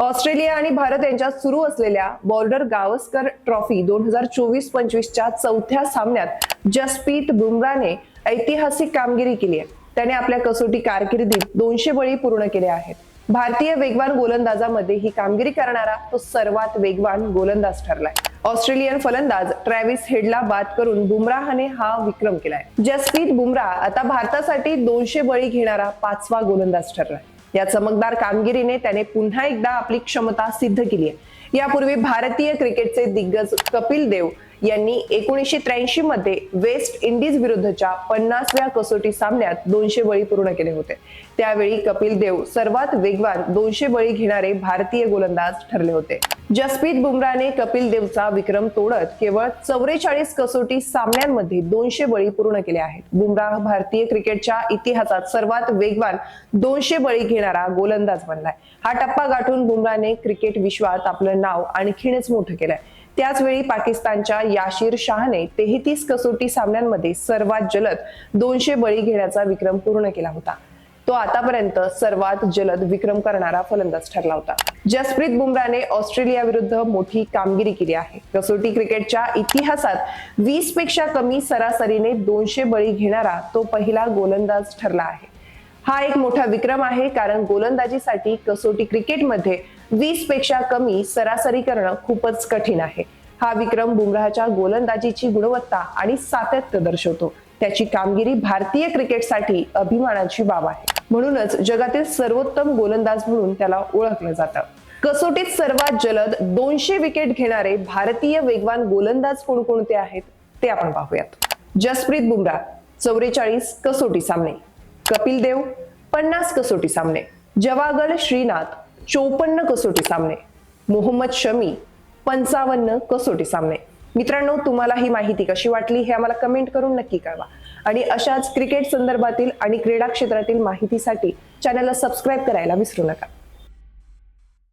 Australia आणि भारत यांच्यात सुरू असलेल्या बॉर्डर गावस्कर ट्रॉफी दोन हजार चोवीस पंचवीसच्या चौथ्या सामन्यात जसप्रीत बुमराने ऐतिहासिक कामगिरी केली आहे. त्याने आपल्या कसोटी कारकिर्दीत दोनशे बळी पूर्ण केले आहेत. भारतीय वेगवान गोलंदाजामध्ये ही कामगिरी करणारा तो सर्वात वेगवान गोलंदाज ठरलाय. ऑस्ट्रेलियन फलंदाज ट्रॅव्हिस हेडला बाद करून बुमराहने हा विक्रम केलाय. जसप्रीत बुमराह आता भारतासाठी दोनशे बळी घेणारा पाचवा गोलंदाज ठरलाय. या चमकदार कामगिरीने त्याने पुन्हा एकदा आपली क्षमता सिद्ध केली आहे. यापूर्वी भारतीय क्रिकेटचे दिग्गज कपिल देव यांनी एकोणीसशे त्र्याऐंशी मध्ये वेस्ट इंडिज विरुद्धच्या पन्नासव्या कसोटी सामन्यात दोनशे बळी पूर्ण केले होते. त्यावेळी कपिल देव सर्वात वेगवान दोनशे बळी घेणारे भारतीय गोलंदाज ठरले होते. जसप्रीत बुमराने कपिल देवचा विक्रम तोडत केवळ चौवेचाळीस कसोटी सामन्यांमध्ये दोनशे बळी पूर्ण केले आहेत. बुमराह भारतीय क्रिकेटच्या इतिहासात सर्वात वेगवान दोनशे बळी घेणारा गोलंदाज बनलाय. हा टप्पा गाठून बुमराने क्रिकेट विश्वात आपलं नाव आणखीनच मोठं केलंय. त्याचवेळी पाकिस्तानच्या याशीर शाहने तेहतीस कसोटी सामन्यांमध्ये सर्वात जलद दोनशे बळी घेण्याचा विक्रम पूर्ण केला होता. तो आतापर्यंत सर्वात जलद विक्रम करणारा फलंदाज ठरला होता. जसप्रीत बुमराने ऑस्ट्रेलिया विरुद्ध मोठी कामगिरी केली आहे. कसोटी क्रिकेटच्या इतिहासात वीसपेक्षा कमी सरासरीने दोनशे बळी घेणारा तो पहिला गोलंदाज ठरला आहे. हा एक मोठा विक्रम आहे कारण गोलंदाजीसाठी कसोटी क्रिकेटमध्ये वीसपेक्षा कमी सरासरी करणं खूपच कठीण आहे. हा विक्रम बुमराहच्या गोलंदाजीची गुणवत्ता आणि सातत्य दर्शवतो. त्याची कामगिरी भारतीय क्रिकेटसाठी अभिमानाची बाब आहे. म्हणूनच जगातील सर्वोत्तम गोलंदाज म्हणून त्याला ओळखलं जातं. कसोटीत सर्वात जलद दोनशे विकेट घेणारे भारतीय वेगवान गोलंदाज कोणकोणते आहेत ते आपण पाहूयात. जसप्रीत बुमराह चौवेचाळीस कसोटी सामने. कपिल देव पन्नास कसोटी सामने. जवागल श्रीनाथ चोपन्न कसोटी सामने. मोहम्मद शमी पंचावन्न कसोटी सामने. मित्रांनो तुम्हाला ही माहिती कशी वाटली हे आम्हाला कमेंट करून नक्की कळवा. आणि अशाच क्रिकेट संदर्भातील आणि क्रीडा क्षेत्रातील माहितीसाठी चॅनलला सबस्क्राईब करायला विसरू नका.